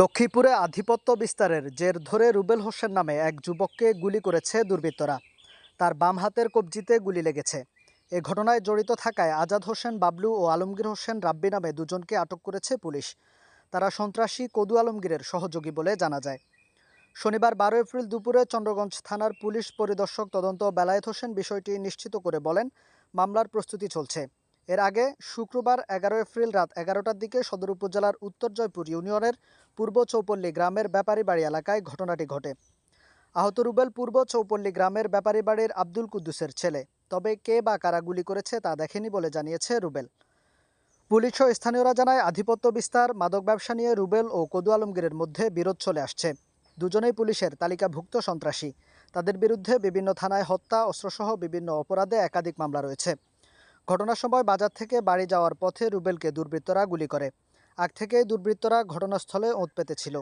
লক্ষ্মীপুরে আধিপত্য বিস্তারের জের ধরে রুবেল হোসেন নামে এক যুবককে গুলি করেছে দুর্বৃত্তরা। তার বাম হাতের কবজিতে গুলি লেগেছে। এ ঘটনায় জড়িত থাকায় আজাদ হোসেন, বাবলু ও আলমগীর হোসেন রাব্বি নামে দুজনকে আটক করেছে পুলিশ। তারা সন্ত্রাসী কদু আলমগীরের সহযোগী বলে জানা যায়। শনিবার বারো এপ্রিল দুপুরে চন্দ্রগঞ্জ থানার পুলিশ পরিদর্শক তদন্ত বেলায়েত হোসেন বিষয়টি নিশ্চিত করে বলেন, মামলার প্রস্তুতি চলছে। এর আগে শুক্রবার এগারো এপ্রিল রাত এগারোটার দিকে সদর উপজেলার উত্তর জয়পুর ইউনিয়নের পূর্ব চৌপল্লী গ্রামের ব্যাপারী বাড়ি এলাকায় ঘটনাটি ঘটে। আহত রুবেল পূর্ব চৌপল্লী গ্রামের ব্যাপারী বাড়ির আব্দুল কুদ্দুসের ছেলে। তবে কে বা কারা গুলি করেছে তা দেখেনি বলে জানিয়েছে রুবেল। পুলিশ ও স্থানীয়রা জানায়, আধিপত্য বিস্তার, মাদক ব্যবসা নিয়ে রুবেল ও কদু আলমগীরের মধ্যে বিরোধ চলে আসছে। দুজনেই পুলিশের তালিকাভুক্ত সন্ত্রাসী। তাদের বিরুদ্ধে বিভিন্ন থানায় হত্যা, অস্ত্রসহ বিভিন্ন অপরাধে একাধিক মামলা রয়েছে। ঘটনার সময় বাজার থেকে বাড়ি যাওয়ার পথে রুবেলকে দুর্বৃত্তরা গুলি করে। আগ থেকেই দুর্বৃত্তরা ঘটনাস্থলে ওঁত পেতেছিল।